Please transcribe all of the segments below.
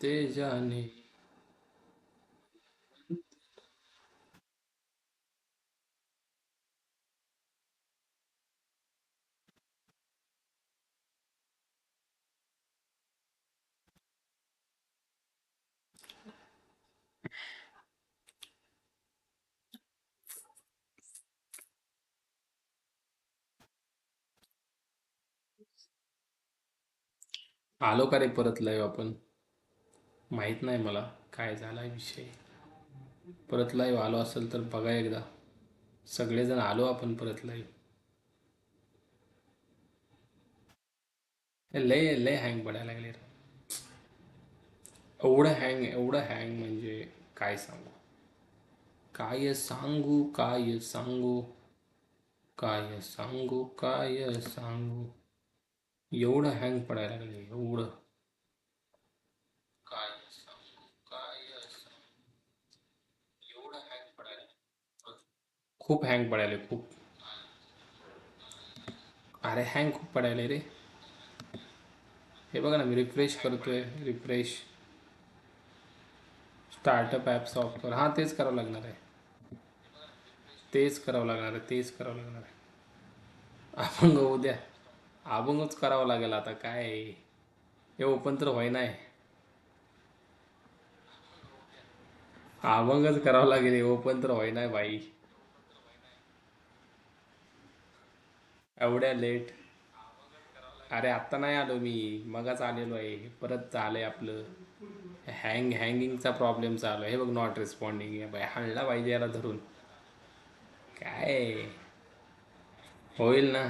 ते जाणे आलो का रे परत लाईव्ह आपण? माहीत नाही मला काय झालाय विषय. परत लाईव्ह आलो असेल तर बघा एकदा. सगळेजण आलो आपण परत लाईव्ह लय लय हँग पडायला लागले एवढं हँग एवढं हँग म्हणजे काय सांगू? काय सांगू काय सांगू? काय सांगू काय सांगू? एवढं हँग पडायला लागले एवढं काय सांगू काय सांगू एवढं हँग पडायला खूप हँग पडायले खूप. अरे हँग खूप पडायले रे. हे बघा ना मी रिफ्रेश करतोय रिफ्रेश स्टार्टअप ॲप सॉफ्टवेअर हां तेच करावं लागणार आहे. तेच करावं लागणार आहे तेच करावं लागणार आहे. अभंग उद्या. अभंगच करावं लागेल आता काय? आहे? हे ओपन तर होय नाही अभंगच करावं लागेल हे ओपन तर होय नाही बाई. एवढ्या लेट अरे आत्ता नाही आलो मी. मगाच आलेलो आहे. परत आलंय आपलं. हँग हँगिंगचा प्रॉब्लेम चालू आहे. हे बघ नॉट रिस्पॉन्डिंग आहे. हाणला पाहिजे याला धरून. काय? होईल ना.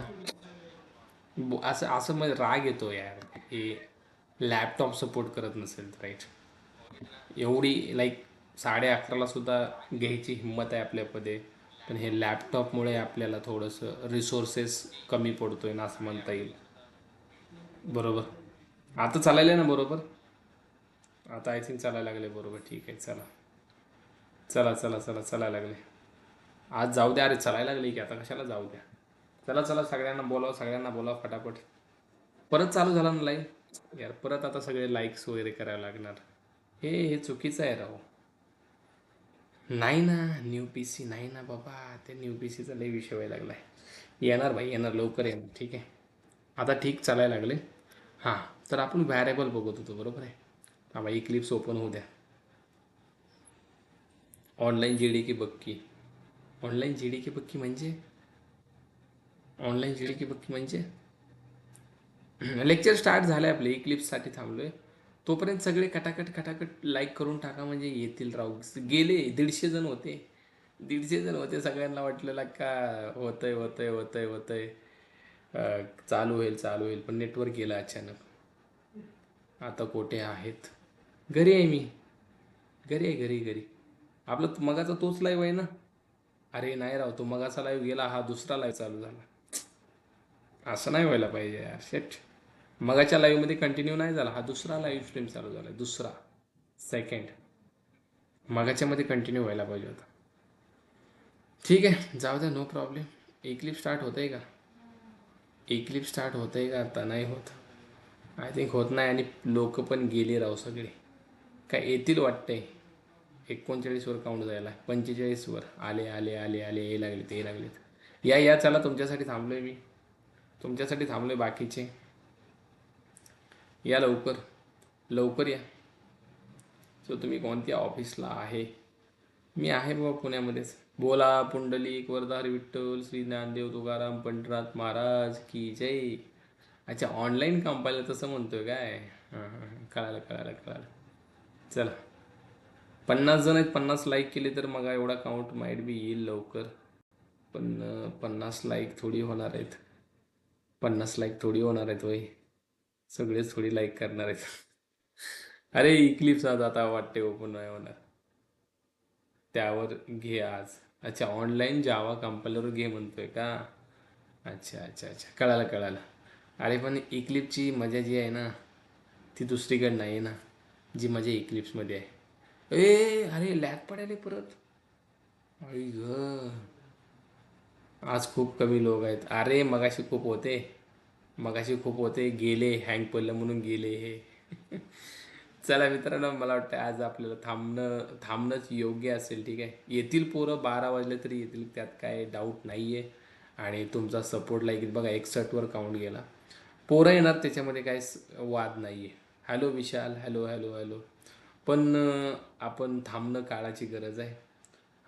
असं असं मग राग येतो यार. हे लॅपटॉप सपोर्ट करत नसेल तर राईट एवढी लाईक साडे अकराला सुद्धा घ्यायची हिंमत आहे आपल्यामध्ये. पण हे लॅपटॉपमुळे आपल्याला थोडंसं रिसोर्सेस कमी पडतो आहे ना असं म्हणता येईल. बरोबर? आता चालायला ना बरोबर? आता आय थिंक चालायला लागले बरोबर. ठीक आहे चला. चला चला चला चला लागले. आज जाऊ द्या. अरे चालायला लागले की आता कशाला जाऊ द्या? चला चला सगळ्यांना बोलावं सगळ्यांना बोलावं फटाफट. परत चालू झाला ना लाईव्ह यार परत आता सगळे लाईक्स वगैरे करायला लागणार. हे हे चुकीचं आहे राहू नाही ना न्यू पी सी नाही ना बाबा. ते न्यू पी सीचा लई विषय व्हायला लागला आहे येणार भाई येणार. लवकर येणार. ठीक आहे. आता ठीक चालायला लागले. हां. तर आपण व्हॅरेबल बघत होतो बरोबर आहे? हा भाई क्लिप्स ओपन होऊ द्या. ऑनलाईन जी डी की बक्की. ऑनलाईन जी डी की बक्की म्हणजे? ऑनलाईन जी डी की बक्की म्हणजे? लेक्चर स्टार्ट झालं आहे आपले क्लिप्ससाठी थांबलो आहे तोपर्यंत सगळे कटाकट कटाकट लाईक करून टाका म्हणजे येतील राव गेले दीडशे जण होते. दीडशे जण होते सगळ्यांना वाटलेलं का होतंय होतंय होतंय होतंय. चालू होईल चालू होईल पण नेटवर्क गेलं अचानक. आता कोठे आहेत? घरी आहे मी. घरी आहे घरी घरी. आपला तो- मगाचा तोच लाईव्ह आहे ना? अरे नाही राव तो मगाचा लाईव्ह गेला हा दुसरा लाईव्ह चालू झाला. असं नाही व्हायला पाहिजे यार शेट मगाच्या लाईव्हमध्ये कंटिन्यू नाही झाला. हा दुसरा लाईव्ह स्ट्रीम चालू झाला दुसरा. सेकंड मगाच्यामध्ये कंटिन्यू व्हायला पाहिजे होता. ठीक आहे. जाऊ द्या. नो प्रॉब्लेम एक क्लिप स्टार्ट होत आहे का? एक क्लिप स्टार्ट होत आहे का? आता नाही होत. आय थिंक होत नाही आणि लोक पण गेले राहू सगळे. काय येतील वाटतंय. एकोणचाळीसवर काउंट जायला पंचेचाळीसवर आले आले आले आले ये लागले ते लागलेत. या या चला. तुमच्यासाठी थांबलोय मी. तुमच्यासाठी थांबलोय बाकीचे. या लवकर. लवकर या. सो तुम्ही कोणत्या ऑफिसला आहे? मी आहे बाबा पुण्यामध्येच. बोला पुंडलिक वरदार विठ्ठल श्री ज्ञानदेव तुकाराम पंढरात महाराज की जय. अच्छा ऑनलाईन काम पाहिलं तसं म्हणतोय काय? हां हां कळालं कळालं कळालं. चला. पन्नास जण आहेत पन्नास लाईक केले तर मग एवढा काउंट माईट बी येईल लवकर. पण पन्नास लाईक थोडी होणार आहेत. पन्नास लाईक थोडी होणार आहेत वय सगळेच थोडी लाईक करणार आहेत. अरे इक्लिप्स आज आता वाटते ओपन नाही होणार. त्यावर घे आज. अच्छा ऑनलाईन जावा कंपाईलर घे म्हणतोय का? अच्छा अच्छा अच्छा. कळालं कळालं. अरे पण इक्लिप्सची मजा जी आहे ना ती दुसरीकडे नाही आहे ना. जी मजा इक्लिप्समध्ये आहे. ए अरे लॅग पडायले परत. अरे ग. आज खूप कमी लोक आहेत. अरे मगाशी खूप होते. मगाशी खूप होते गेले हँग पडलं म्हणून गेले हे. चला मित्रांनो मला वाटतं आज आपल्याला थांबणं थांबणंच योग्य असेल ठीक आहे? येतील पोरं बारा वाजले तरी येतील त्यात काय डाऊट नाही आहे आणि तुमचा सपोर्ट लाईक बघा एकसष्टवर काउंट गेला. पोरं येणार त्याच्यामध्ये काय वाद नाही आहे hello Vishal hello hello hello पण आपण थांबणं काळाची गरज आहे.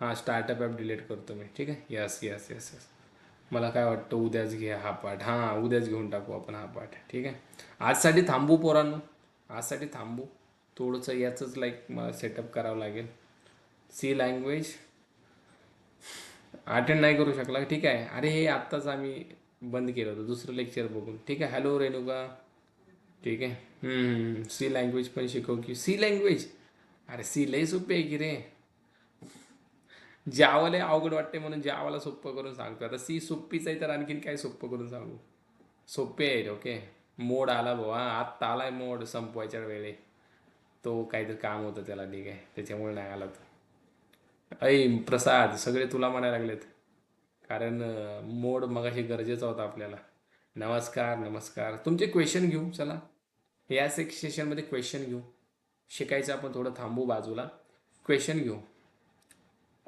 हां स्टार्टअप ॲप डिलीट करतो मी ठीक आहे? यस यस यस यस मला काय वाटतं उद्याच घ्या हा पाठ. हां उद्याच घेऊन टाकू आपण हा पाठ. ठीक आहे? आजसाठी थांबू पोरांनो. आजसाठी थांबू. थोडंसं याचंच लाईक मला सेटअप करावं लागेल. सी लँग्वेज अटेंड नाही करू शकला. ठीक आहे? अरे हे आत्ताच आम्ही बंद केलं होतं. दुसरं लेक्चर बघून. ठीक आहे? हॅलो रेणुका. ठीक आहे? सी लँग्वेज पण शिकव की सी लँग्वेज अरे सी लई सोपी आहे की रे. जावाला अवघड वाटते म्हणून ज्यावाला सोपं करून सांगतो आता सी सोप्पीच आहे तर आणखीन काय सोपं करून सांगू? सोपे आहे ओके. मोड आला बाबा आत्ता आलाय मोड संपवायच्या वेळे. तो काहीतरी काम होतं त्याला ठीक आहे. त्याच्यामुळे नाही आला तो. ऐ प्रसाद सगळे तुला म्हणायला लागलेत. कारण मोड मगाशी गरजेचा होता आपल्याला. नमस्कार नमस्कार. तुमचे क्वेश्चन घेऊ चला. या एक सेशनमध्ये क्वेश्चन घेऊ. शिकायचं आपण थोडं थांबू बाजूला. क्वेश्चन घेऊ.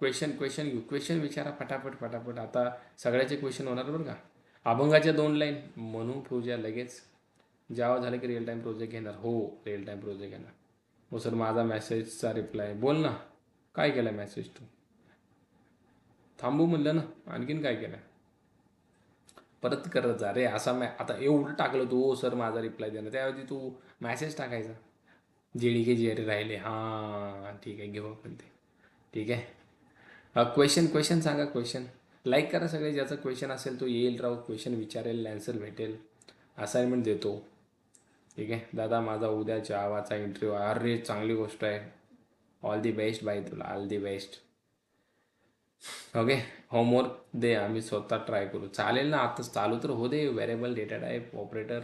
क्वेश्चन क्वेश्चन घेऊ. क्वेश्चन विचारा पटापट पटापट आता सगळ्याचे क्वेश्चन होणार बरं का? अभंगाच्या दोन लाईन म्हणून पूजा लगेच. जेव्हा झालं की रिअल टाईम प्रोजेक्ट घेणार. हो रिअल टाईम प्रोजेक्ट घेणार. हो सर माझा मॅसेजचा रिप्लाय बोल ना. काय केला मॅसेज तू? थांबू म्हणलं ना. आणखीन काय केलं? परत करत जा. रे असा मॅ आता एवढं टाकलं तू. हो, ओ सर माझा रिप्लाय देणं त्याऐवजी तू मॅसेज टाकायचा. जेडी के जेरी राहिले. हां ठीक आहे. घेऊ आपण ते. ठीक आहे? क्वेश्चन क्वेश्चन सांगा क्वेश्चन लाईक करा सगळे ज्याचा क्वेश्चन असेल तो येईल राव. क्वेश्चन विचारेल ॲन्सर भेटेल. असाइनमेंट देतो. ठीक आहे? दादा माझा उद्या जावाचा इंटरव्ह्यू अरे चांगली गोष्ट आहे. ऑल दी बेस्ट बाय तुला. All the best okay homework दे. आम्ही स्वतः ट्राय करू. चालेल ना? आता चालू तर हो दे. Variable data type operator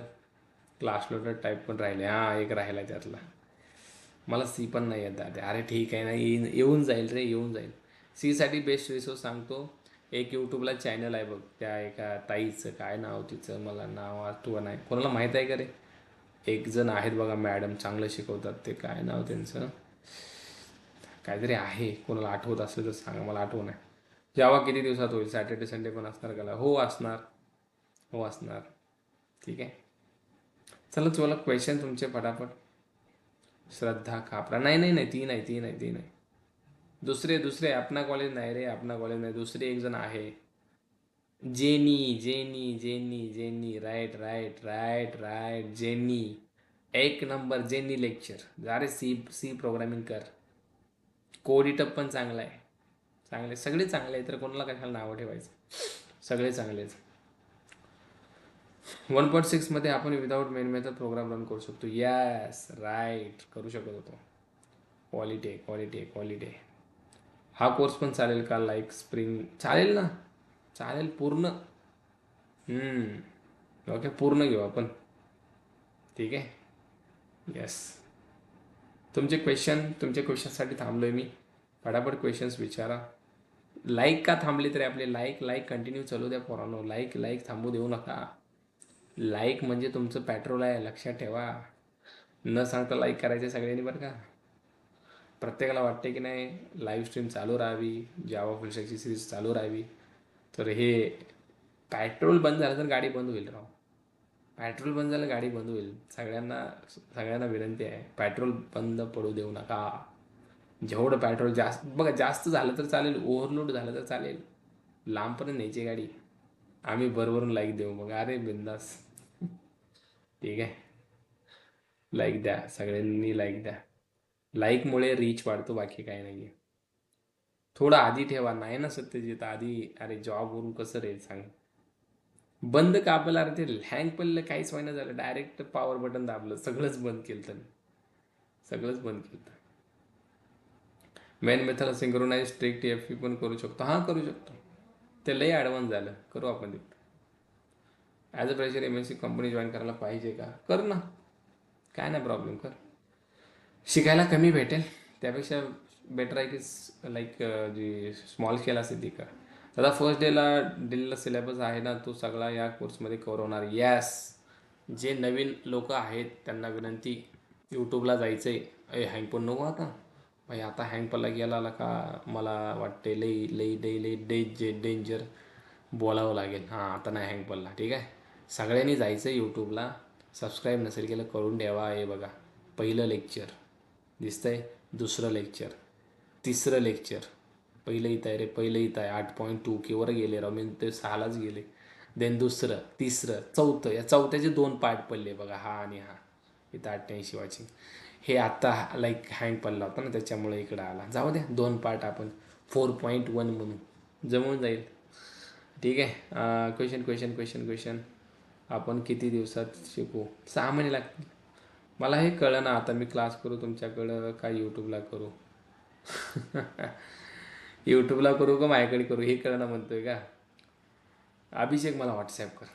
class लोटर टाईप पण राहिले. हां एक राहिला त्यातला. मला सी पण नाही येत दादा. अरे ठीक आहे ना. येईन. येऊन जाईल रे. येऊन जाईल. सीसाठी बेस्ट रिसोर्स सांगतो. एक यूट्यूबला चॅनल आहे बघ. त्या एका ताईचं. काय नाव तिचं? मला नाव आठवण नाही. कोणाला माहीत आहे का रे? एक जण आहेत बघा मॅडम चांगलं शिकवतात ते. काय नाव त्यांचं? काहीतरी आहे. कोणाला आठवत असेल तर सांगा. मला आठवण आहे जेव्हा किती दिवसात होईल? सॅटर्डे संडे पण असणार का हो असणार. हो असणार. ठीक आहे. चला चला क्वेश्चन तुमचे फटाफट श्रद्धा कापरा नाही नाही नाही. ती नाही ती नाही ती नाही. दुसरे दुसरे अपना कॉलेज नाही रे अपना कॉलेज नाही. दुसरे एक जण आहे. Jenny Jenny Jenny Jenny. Right right right right Jenny. एक नंबर जेनी लेक्चर जा रे सी सी प्रोग्रामिंग कर. कोडिटप पण चांगला आहे. चांगले सगळे चांगले आहे तर कोणाला कशाला नावं ठेवायचं? सगळे चांगलेच वन पॉईंट सिक्समध्ये आपण without main method program run करू शकतो. यस राईट करू शकत होतो. क्वालिटी आहे क्वालिटी आहे क्वालिटी आहे. हा कोर्स पण चालेल का? लाईक स्प्रिंग चालेल ना? चालेल पूर्ण. ओके पूर्ण घेऊ आपण. ठीक आहे? यस तुमचे क्वेश्चन तुमच्या क्वेश्चनसाठी थांबलो आहे मी. फटाफट क्वेश्चन्स विचारा. लाईक का थांबले तरी आपले? लाईक लाईक कंटिन्यू चालू द्या पोरांनो. लाईक लाईक थांबू देऊ नका. लाईक म्हणजे तुमचं पॅट्रोल आहे लक्षात ठेवा. न सांगता लाईक करायचं सगळ्यांनी बरं का? प्रत्येकाला वाटते की नाही लाईव्ह स्ट्रीम चालू राहावी जावा फुलशॅकची सिरीज चालू राहावी. तर हे पेट्रोल बंद झालं तर गाडी बंद होईल राव. पेट्रोल बंद झालं गाडी बंद होईल. सगळ्यांना सगळ्यांना विनंती आहे पेट्रोल बंद पडू देऊ नका. जेवढं पेट्रोल जास्त बघा जास्त झालं तर चालेल ओव्हरलोड झालं तर चालेल. लांबपर्यंत न्यायची गाडी. आम्ही बरोबरून लाईक देऊ मग अरे बिंदास. ठीक आहे. लाईक द्या सगळ्यांनी लाईक द्या. लाईकमुळे रीच वाढतो बाकी काही नाही आहे थोडं आधी ठेवा नाही ना सत्यजित आधी अरे जॉबवरून कसं रे सांग. बंद कापला अरे ते हँग पडलं काहीच व्हायना झालं. डायरेक्ट पॉवर बटन दाबलं सगळंच बंद केलं तर सगळंच बंद केलं main method synchronize strict F पण करू शकतो. हां करू शकतो. ते लई ॲडव्हान्स झालं. करू आपण तिथं as a fresher M N C company join करायला पाहिजे का? कर ना. काय नाही प्रॉब्लेम कर. शिकायला कमी भेटेल. त्यापेक्षा बेटर आहे की लाईक जी स्मॉल स्केल असेल ती का दादा फर्स्ट डेला दिलेला सिलेबस आहे ना तो सगळा या कोर्समध्ये कवर होणार. यस जे नवीन लोक आहेत त्यांना विनंती यूट्यूबला जायचं आहे ए हँग पण नको आता. भाई आता हँग पडला गेला आला का मला वाटते लई लई लई लई डेंजे डेंजर बोलावं लागेल. हां आता नाही हँग पडला ठीक आहे? सगळ्यांनी जायचं आहे यूट्यूबला सबस्क्राईब नसेल केलं करून ठेवा. हे बघा. पहिलं लेक्चर दिसतंय दुसरं लेक्चर तिसरं लेक्चर पहिलं इथं आहे रे पहिलं इथं आहे आठ पॉईंट टू केवर गेले राव. मी ते सहालाच गेले. देन दुसरं तिसरं चौथं. या चौथ्याचे दोन पार्ट पडले बघा. हा आणि हा. इथं अठ्ठ्याऐंशी वाचिंग हे आत्ता लाईक हँग पडला होता ना त्याच्यामुळे इकडं आला. जाऊ द्या दोन पार्ट आपण. फोर पॉईंट वन म्हणून. जमून जाईल. ठीक आहे. क्वेश्चन क्वेश्चन क्वेश्चन क्वेश्चन आपण किती दिवसात शिकू? सहा महिने लागतील. मला हे कळलं ना आता मी क्लास करू तुमच्याकडं का यूट्यूबला करू. यूट्यूबला करू का माझ्याकडे करू हे कळणं म्हणतोय का? अभिषेक मला व्हॉट्सॲप कर.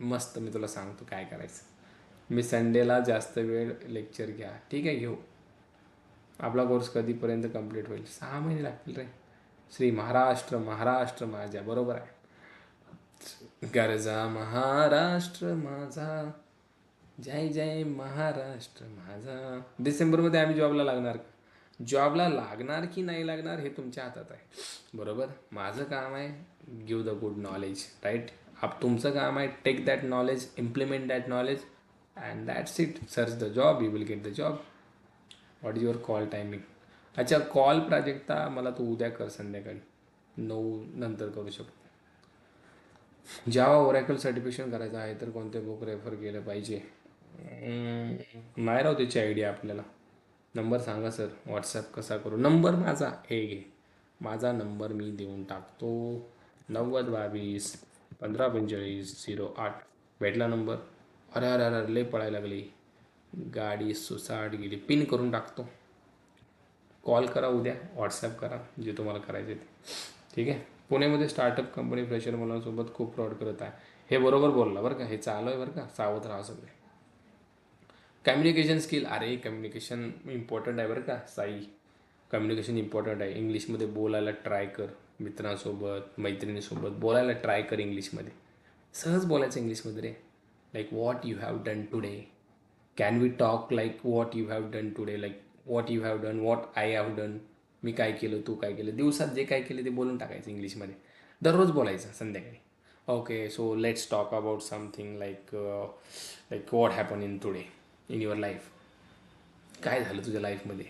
मस्त मी तुला सांगतो काय करायचं. मी संडेला जास्त वेळ लेक्चर घ्या. ठीक आहे घेऊ. आपला कोर्स कधीपर्यंत कंप्लीट होईल? सहा महिने लागतील रे. श्री महाराष्ट्र महाराष्ट्र माझ्या. बरोबर आहे. गरजा महाराष्ट्र माझा. जय जय महाराष्ट्र माझा. डिसेंबरमध्ये आम्ही जॉबला लागणार. जॉबला लागणार की नाही लागणार हे तुमच्या हातात आहे. बरोबर? माझं काम आहे give the good knowledge right आप तुमचं काम आहे take that knowledge implement that knowledge and that's it search the job you will get the job what is your call timing अच्छा कॉल प्राजक्ता मला तू उद्या कर संध्याकाळी. नऊ नंतर करू शकतो. जेव्हा ओरॅकल सर्टिफिकेशन करायचं आहे तर कोणते बुक रेफर केलं पाहिजे? नाही राव त्याची आयडिया आपल्याला. नंबर सांगा सर व्हॉट्सअप कसा करू? नंबर माझा हे घे. माझा नंबर मी देऊन टाकतो. नव्वद बावीस पंधरा पंचेचाळीस झिरो आठ. भेटला नंबर? अरे अरे अरे लय पळायला लागली. गाडी सुसाट गेली. पिन करून टाकतो. कॉल करा उद्या. व्हॉट्सअप करा. जे तुम्हाला करायचे ते. ठीक आहे? पुणेमध्ये स्टार्टअप कंपनी फ्रेशर मुलांसोबत खूप फ्रॉड करत आहे. हे बरोबर बोलला बरं का? हे चालू आहे बरं का? सावध राहा सगळे. कम्युनिकेशन स्किल अरे कम्युनिकेशन इम्पॉर्टंट आहे बरं का साई. कम्युनिकेशन इम्पॉर्टंट आहे. इंग्लिशमध्ये बोलायला ट्राय कर मित्रांसोबत मैत्रिणीसोबत बोलायला ट्राय कर इंग्लिशमध्ये सहज बोलायचं इंग्लिशमध्ये रे. Like what you have done today can we talk like what you have done today like what you have done what I have done मी काय केलं तू काय केलं? दिवसात जे काय केलं ते बोलून टाकायचं इंग्लिशमध्ये दररोज बोलायचं संध्याकाळी. Okay so let's talk about something like like what happen in today in your life काय झालं तुझ्या लाईफमध्ये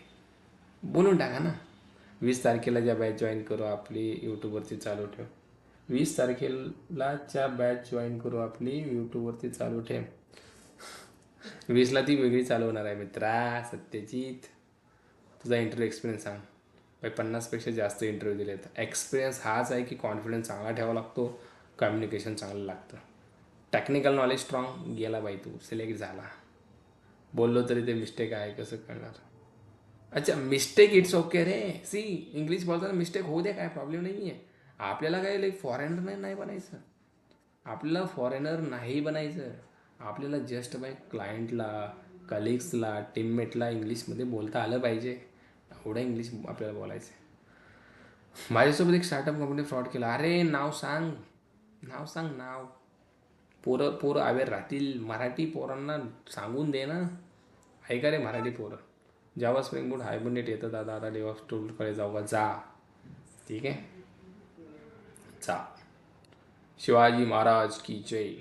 बोलून टाका ना. वीस तारखेला ज्या बॅच जॉईन करू आपली यूट्यूबवरती चालू ठेव. वीस तारखेला ज्या बॅच जॉईन करू आपली यूट्यूबवरती चालू ठेव. वीसला ती वेगळी चालवणार आहे मित्रा सत्यजित. तुझा इंटरव्ह्यू एक्सपिरियन्स सांग. भाई पन्नासपेक्षा जास्त इंटरव्ह्यू दिले आहेत एक्सपिरियन्स हाच आहे की कॉन्फिडन्स चांगला ठेवावा लागतो कम्युनिकेशन चांगलं लागतं. टेक्निकल नॉलेज स्ट्रॉंग गेला बाई तू. सिलेक्ट झाला. बोललो तरी ते मिस्टेक आहे कसं करणार? अच्छा मिस्टेक इट्स ओके रे. सी इंग्लिश बोलताना मिस्टेक होऊ दे काय प्रॉब्लेम नाही आहे आपल्याला काय लाईक फॉरेनर नाही नाही बनायचं. आपल्याला फॉरेनर नाही बनायचं. आपल्याला जस्ट बाय क्लायंटला कलिग्सला टीममेटला इंग्लिशमध्ये बोलता आलं पाहिजे. एवढं इंग्लिश आपल्याला बोलायचं आहे माझ्यासोबत एक स्टार्टअप कंपनी फ्रॉड केला. अरे नाव सांग. नाव सांग नाव. पोरं पोरं अवेअर राहतील. मराठी पोरांना सांगून दे ना. ऐका रे मराठी पोरं. जावा स्प्रिंग बूट हायबरनेट येतं दादा आता डेव्हॉप्स टूलकडे जाऊ जा. ठीक आहे? जा. शिवाजी महाराज की जय.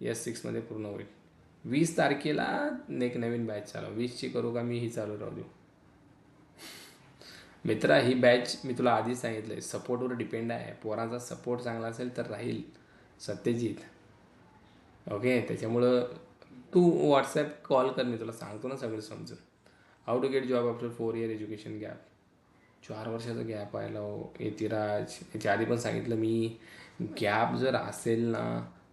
एस सिक्समध्ये पूर्ण होईल. वीस तारखेला एक नवीन बॅच चालू. वीसची करू का? मी ही चालू राहू देऊ. मित्रा ही बॅच मी तुला आधीच सांगितलं आहे सपोर्टवर डिपेंड आहे. पोरांचा सपोर्ट चांगला असेल तर राहील. सत्यजित. ओके त्याच्यामुळं तू व्हॉट्सॲप कॉल कर मी तुला सांगतो ना सगळं समजून. How to get job after four year education gap चार वर्षाचा गॅप आहे लो यतिराज. याच्या आधी पण सांगितलं मी गॅप जर असेल ना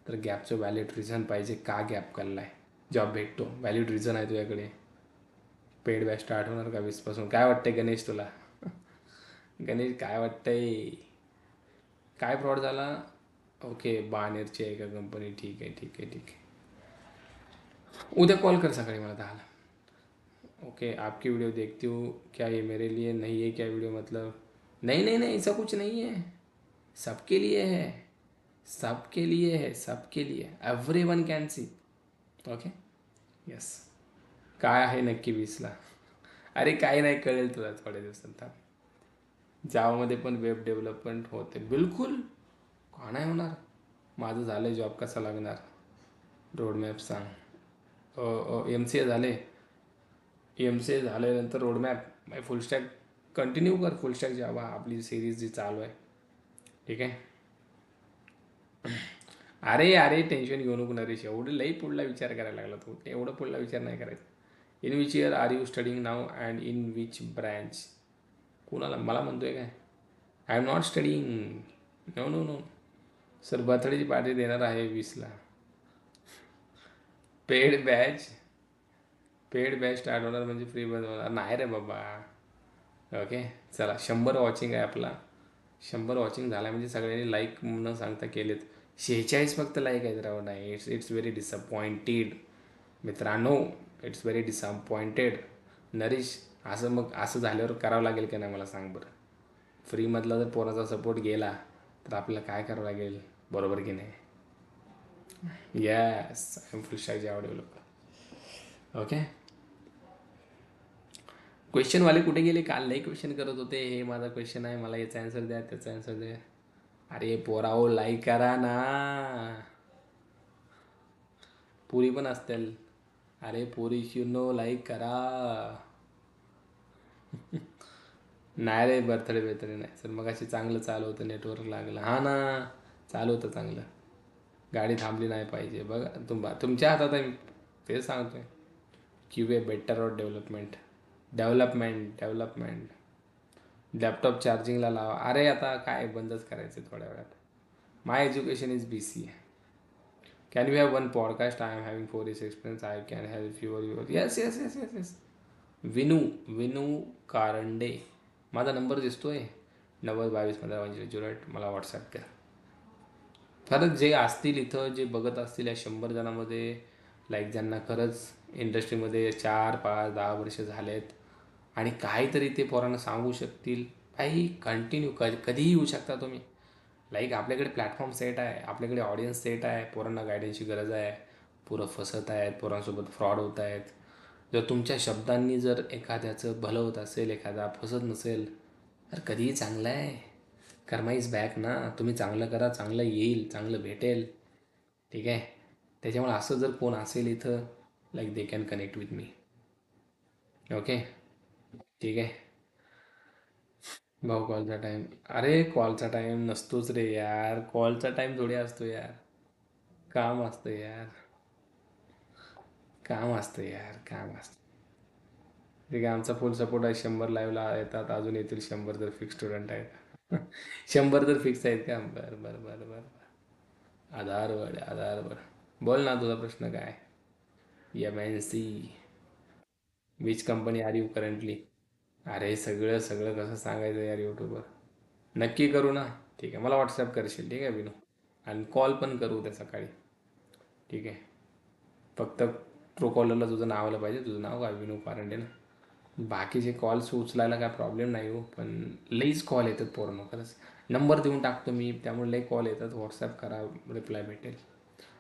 तर गॅपचं व्हॅलिड रिझन पाहिजे का गॅप काढला आहे जॉब भेटतो. व्हॅलिड रिझन आहे तुझ्याकडे. पेड बॅच स्टार्ट होणार का वीसपासून? काय वाटतंय गणेश तुला? गणेश काय वाटतंय? काय फ्रॉड झाला? ओके बानेरची आहे का कंपनी ठीक आहे ठीक आहे ठीक आहे. उद्या कॉल कर सकाळी मला दहाला. ओके आपकी वीडियो देखती हूँ. क्या ये मेरे लिए नहीं है? क्या वीडियो मतलब? नहीं नहीं नहीं ऐसा कुछ नहीं है. सबके लिए है. सबके लिए है सबके लिए. Everyone can see okay yes काय आहे नक्की वीसला अरे काही नाही कळेल तुला थोड्या दिवसात. जावामध्ये पण वेब डेव्हलपमेंट होते. बिलकुल. का नाही होणार? माझं झालं जॉब कसा लागणार? रोडमॅप सांग. एम सी ए झाले. एम सी ए झाल्यानंतर रोडमॅप फुल स्टॅक कंटिन्यू कर फुल स्टॅक जावा आपली सिरीज जी चालू आहे. ठीक आहे? अरे अरे टेन्शन घेऊ नको नरेश. एवढं लई पुढला विचार करायला लागला तू. एवढं पुढला विचार नाही करायचा. In which year are you studying now and in which branch कुणाला? मला म्हणतोय काय? I am not studying no no no sir बर्थडेची party देणार आहे वीसला. Paid batch paid batch start होणार म्हणजे फ्री होणार. नाही रे बाबा. ओके चला शंभर वॉचिंग आहे आपला. शंभर वॉचिंग झाला म्हणजे सगळ्यांनी लाईक न सांगता केलेत. शेहेचाळीस फक्त लाईक आहेत राव. नाही इट्स इट्स व्हेरी डिसअपॉइंटेड मित्रांनो इट्स व्हेरी डिसअपॉइंटेड नरीश असं मग असं झाल्यावर करावं लागेल का नाही मला सांग बरं. फ्रीमधला जर पोराचा सपोर्ट गेला तर आपल्याला काय करावं लागेल? बरोबर की नाही? Yes I am full stack Java developer okay क्वेश्चनवाले कुठे गेले? काल लई क्वेश्चन करत होते. हे माझा क्वेश्चन आहे. मला याचा आन्सर द्या त्याचा आन्सर द्या. अरे पोराओ लाईक करा ना. पुरी पण असतील. अरे पुरी शिवनो लाईक करा. नाही रे बर्थडे बिर्थडे नाही. सर मग अशी चांगलं चालू होतं नेटवर्क लागलं. हा ना चालू होतं चांगलं. गाडी थांबली नाही पाहिजे. बघा तुम तुमच्या हातात आहे ते सांगतोय. Q A better or development? Development development. Laptop चार्जिंगला लावा. अरे आता काय बंदच करायचं थोड्या वेळात. My education is B C can you have one podcast I am having four is experience I can help your your yes yes yes yes yes Vinu Vinu Karande. माझा नंबर दिसतोय. नव्वद बावीस पंधरा पंचवीस झिरो एट मला WhatsApp करा. खरंच जे असतील इथं जे बघत असतील या शंभर जणांमध्ये लाईक ज्यांना खरंच इंडस्ट्रीमध्ये चार पाच दहा वर्ष झालेत आणि काहीतरी ते पोरांना सांगू शकतील काही कंटिन्यू क कधीही येऊ शकता तुम्ही. लाईक आपल्याकडे प्लॅटफॉर्म सेट आहे आपल्याकडे ऑडियन्स सेट आहे पोरांना गायडन्सची गरज आहे पोरं फसत आहेत पोरांसोबत फ्रॉड होत आहेत. जर तुमच्या शब्दांनी जर एखाद्याचं भलं होत असेल एखादा फसत नसेल तर कधीही चांगलं आहे. कर्मा इज बॅक ना. तुम्ही चांगलं करा चांगलं येईल चांगलं भेटेल. ठीक आहे? त्याच्यामुळे असं जर कोण असेल इथं like they can connect with me okay ठीक आहे? भाऊ कॉलचा टाईम अरे कॉलचा टाईम नसतोच रे यार. कॉलचा टाईम थोडी असतो यार. काम असतं यार. काम असतं यार काम असतं. ठीक आहे आमचा फुल सपोर्ट आहे. शंभर लाईव्हला येतात. अजून येतील शंभर तर फिक्स स्टुडंट आहेत. शंभर तर फिक्स आहेत का? बरं बरं बरं बरं बरं. आधारवर आधार बर बोल ना तुझा प्रश्न काय? M N C which company are you currently अरे सगळं सगळं कसं सांगायचं यार यूट्यूबवर नक्की करू ना. ठीक आहे मला व्हॉट्सअप करशील. ठीक आहे विनू. आणि कॉल पण करू उद्या सकाळी. ठीक आहे. फक्त प्रोकॉलरला तुझं नाव आलं पाहिजे. तुझं नाव काय विनू पारंडे ना. बाकीचे कॉल्स उचलायला काय प्रॉब्लेम नाही हो पण लईच कॉल येतात पोरांनो खरंच. नंबर देऊन टाकतो मी त्यामुळे लई कॉल येतात. व्हॉट्सअप करा रिप्लाय भेटेल.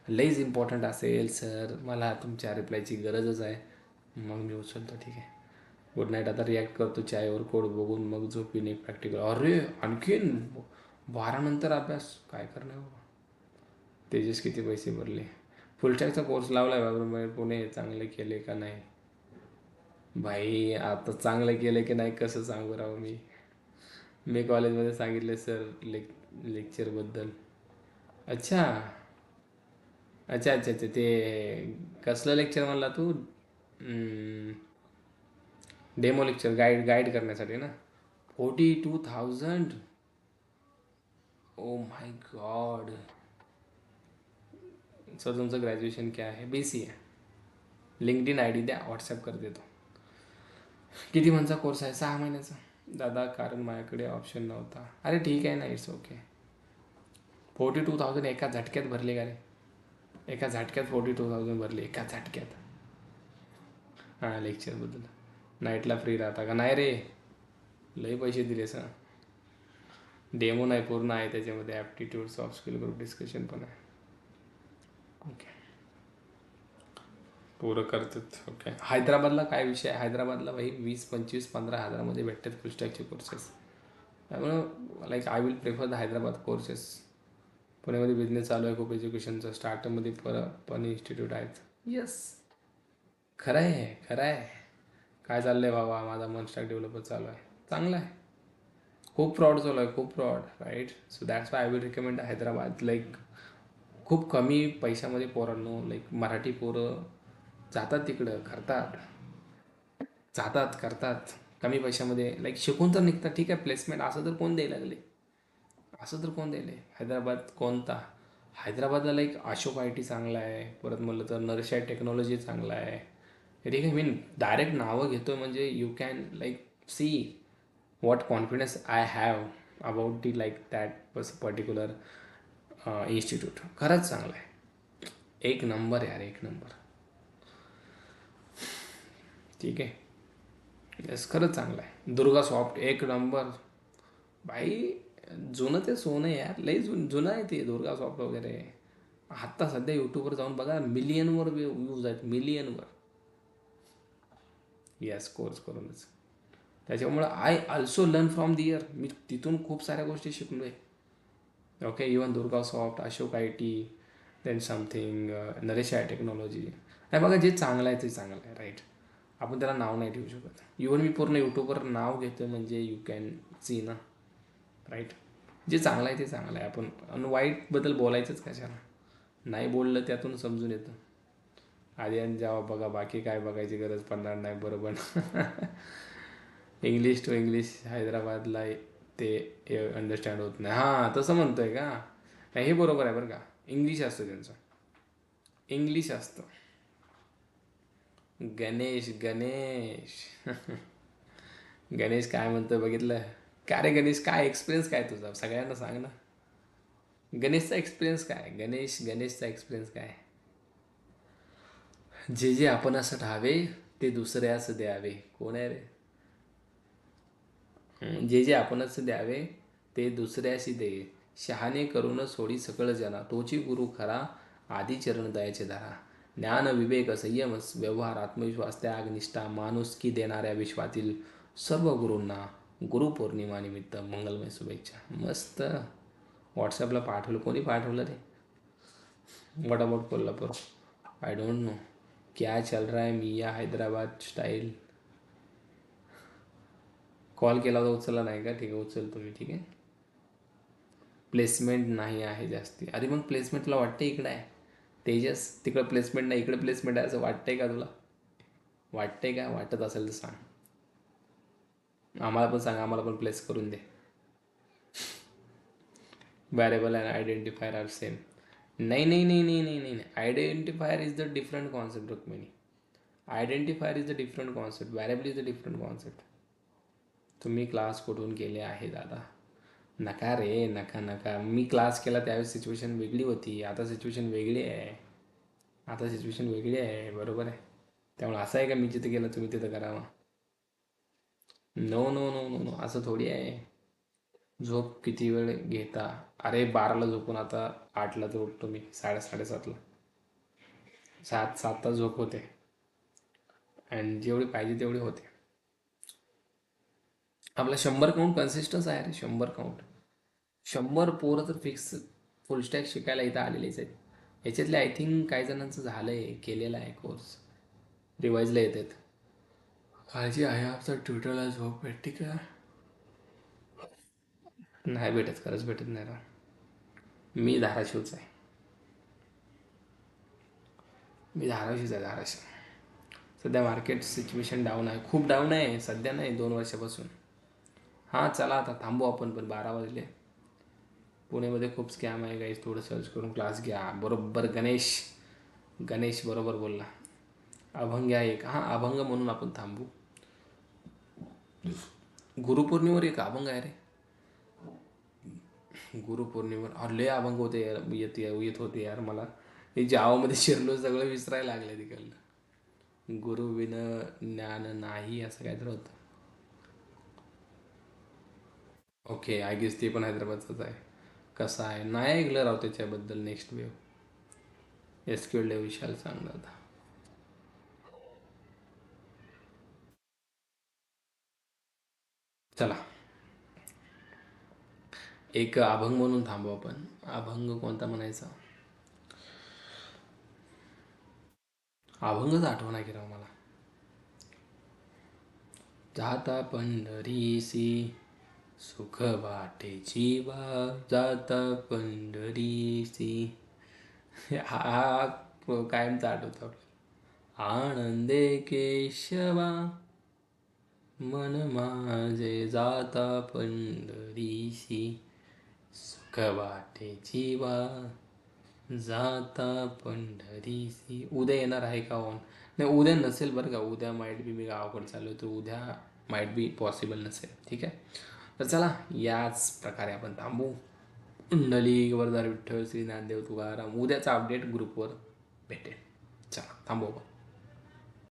लईच इम्पॉर्टंट असेल सर मला तुमच्या रिप्लायची गरजच आहे. मग मी उचलतो ठीक आहे. गुड नाईट आता रिॲक्ट करतो चायवर कोड बघून मग झोपीने प्रॅक्टिकल अरे आणखीन बारानंतर अभ्यास? काय करणार बाबा? तेजस किती पैसे भरले? फुलटॅकचा कोर्स लावला आहे बाबा पुणे चांगले केले का नाही? भाई आता चांगलं केलं की नाही कसं सांगू राव मी? मी कॉलेजमध्ये सांगितले सर लेक लेक्चरबद्दल अच्छा. अच्छा अच्छा अच्छा. ते कसलं लेक्चर म्हणला तू? डेमो लेक्चर गाईड गाईड करण्यासाठी ना? Forty two thousand oh my god sir तुमचं ग्रॅज्युएशन क्या आहे? बी सी आहे. लिंकड इन आय डी द्या व्हॉट्सअप कर देतो. किती महिन्याचा कोर्स आहे? सहा महिन्याचा. दादा कारण माझ्याकडे ऑप्शन नव्हता. अरे ठीक आहे ना it's okay forty two thousand एका झटक्यात भरले का रे? एका झटक्यात फोर्टी टू थाउजंड भरले एका झटक्यात. हां लेक्चरबद्दल नाईटला फ्री राहता का? नाही रे. लई पैसे दिले सर. डेमो नाही पूर्ण आहे त्याच्यामध्ये. Aptitude soft skill group discussion पण आहे. ओके पोरं करतात. ओके हैदराबादला काय विषय आहे? हैदराबादला भाई वीस पंचवीस पंधरा हजारामध्ये भेटतात फुलस्टॅकचे कोर्सेस त्यामुळं like I will prefer the Hyderabad courses पुण्यामध्ये बिझनेस चालू आहे खूप एज्युकेशनचं स्टार्टअपमध्ये पर पण इन्स्टिट्यूट आहेत. येस खरं आहे खरं आहे. काय चाललं आहे बाबा माझा मन स्टॅक डेव्हलपर चालू आहे. चांगलं आहे. खूप फ्रॉड चालू आहे खूप fraud right so that's why I will recommend Hyderabad. Like खूप कमी पैशामध्ये पोरांनो लाईक मराठी पोरं जातात तिकडं करतात. जातात करतात. कमी पैशामध्ये. लाईक शिकून तर निघतात. ठीक आहे प्लेसमेंट असं तर कोण द्यायला लागले? असं तर कोण द्यायला? हैदराबाद कोणता? हैदराबादला लाईक अशोक आय टी चांगला आहे. परत म्हणलं तर नरशाय टेक्नॉलॉजी चांगला आहे. ठीक आहे मीन डायरेक्ट नावं घेतो म्हणजे you can like see what confidence I have about the like that particular institute खरंच चांगलं आहे. एक नंबर यार एक नंबर. ठीक आहे. येस खरंच चांगलं आहे. दुर्गा सॉफ्ट एक नंबर बाई जुनं ते सोनं यार. लई जुन जुनं आहे ते दुर्गा सॉफ्ट वगैरे. आत्ता सध्या यूट्यूबवर जाऊन बघा मिलियनवर व्ह्यूज आहेत. मिलियनवर येस कोर्स करूनच. त्याच्यामुळं I also learn from the year मी तिथून खूप साऱ्या गोष्टी शिकलो आहे okay even Durga soft Ashok I T then something Naresh I technology नाही बघा जे चांगलं आहे ते चांगलं आहे राईट आपण त्याला नाव नाही ठेवू शकत. इवन मी पूर्ण यूट्यूबवर नाव घेतो म्हणजे यू कॅन सी ना राईट जे चांगलं आहे ते चांगलं आहे. आपण आणि वाईटबद्दल बोलायचंच कशाला? नाही बोललं त्यातून समजून येतं. आधी आणि जेव्हा बघा बाकी काय बघायची गरज पडणार नाही बरोबर. इंग्लिश टू इंग्लिश हैदराबादला ते अंडरस्टँड होत नाही. हां तसं म्हणतोय का? हे बरोबर आहे बरं का. इंग्लिश असतं त्यांचं. इंग्लिश असतं. गणेश गणेश. गणेश काय म्हणतोय बघितलं? काय रे गणेश काय एक्सपिरियन्स काय तुझा? सगळ्यांना सांग ना. गणेशचा एक्सपिरियन्स काय? गणेश गणेशचा एक्सपिरियन्स काय? जे जे आपण असं ठावे ते दुसऱ्यास द्यावे. कोण आहे रे? जे जे जे आपणच द्यावे ते दुसऱ्याशी दे. शहाणे करून सोडी सकळ जना. तोची गुरु खरा आधी चरण दयाचे धरा. ज्ञान विवेक संयम व्यवहार आत्मविश्वास त्याग निष्ठा माणुसकी देणाऱ्या विश्वातील सर्व गुरूंना गुरुपौर्णिमानिमित्त मंगलमय शुभेच्छा. मस्त. व्हॉट्सअपला पाठवलं. कोणी पाठवलं रे what about Kolhapur. I don't know क्या चल रहा है मिया हैदराबाद स्टाईल कॉल केला होता उचलला नाही का? ठीक आहे उचल तुम्ही ठीक आहे. प्लेसमेंट नाही आहे जास्ती. अरे मग प्लेसमेंटला वाटते इकडं आहे? तेजस तिकडं प्लेसमेंट नाही इकडे प्लेसमेंट आहे असं वाटतंय का तुला? वाटतंय का? वाटत असेल तर सांग. आम्हाला पण सांग आम्हाला पण प्लेस करून दे. Variable and identifier are same नाही नाही नाही नाही नाही नाही नाही. Identifier is the different concept Rukmini identifier is the different concept variable is the different concept तुम्ही क्लास कुठून केले आहे दादा? नका रे नका नका. मी क्लास केला त्यावेळेस सिच्युएशन वेगळी होती. आता सिच्युएशन वेगळी आहे. आता सिच्युएशन वेगळी आहे. बरोबर आहे. त्यामुळे असं आहे का मी जिथे गेलं तुम्ही तिथं करावा? No no no no no असं थोडी आहे. झोप किती वेळ घेता? अरे बाराला झोपून आता आठला तर उठतो मी. साडे साडेसातला सात सात तास झोप होते. आणि जेवढी पाहिजे तेवढी होते. आपला शंभर काउंट कन्सिस्टन्स आहे रे शंभर काउंट शंभर पोरं तर फिक्स फुल स्टॅक शिकायला इथं आलेलेच आहेत. याच्यातले आय थिंक काही जणांचं झालं आहे केलेला आहे कोर्स रिवाईजला येत आहेत काळजी आहे आपचा ट्विटरला झोप भेटते का? नाही भेटत खरंच भेटत नाही राव. मी धाराशिवचा आहे. मी धाराशिवचा आहे धाराशिव. सध्या मार्केट सिच्युएशन डाऊन आहे. खूप डाऊन आहे सध्या नाही दोन वर्षापासून. हां चला आता थांबू आपण पण बारा वाजले. पुणेमध्ये खूप स्कॅम आहे गाईज थोडं सर्च करून क्लास घ्या. बरोबर गणेश. गणेश बरोबर बोलला. अभंग आहे एक. हां अभंग म्हणून आपण थांबू. गुरुपौर्णिमेवर एक अभंग आहे रे. गुरुपौर्णिमेवर. अरे लय अभंग होते यार. येत येत होते यार मला. हे जावामध्ये शिरलो सगळं विसरायला लागलं तिकडलं गुरु विन ज्ञान नाही असं काहीतरी होतं. ओके आय गेस ते पण हैदराबादचाच आहे. कसं आहे? नाही ऐकलं राव त्याच्याबद्दल next wave S Q day Vishal चांगला होता. चला. एक अभंग म्हणून थांबू आपण. अभंग कोणता म्हणायचा? अभंगच आठवण आहे की राव मला? जाता पंढरीसी सुख वाटेची बा जाता पंढरीसी. हा हा कायमचा आठवतो आपल्याला आनंदे केशवा मन माझे जाता पंढरीसी. सुख वाटेची वा जाता पंढरीसी. उद्या येणार आहे का ऑन नाही उद्या नसेल बरं का. उद्या माईट बी मी गावाकडे चाललो तर उद्या माईट बी पॉसिबल नसेल. ठीक आहे? तर चला याच प्रकारे आपण थांबू. कुंडली वरदार विठ्ठल श्री ज्ञानदेव तुकाराम उद्याचा अपडेट ग्रुपवर भेटेल चला थांबू आपण.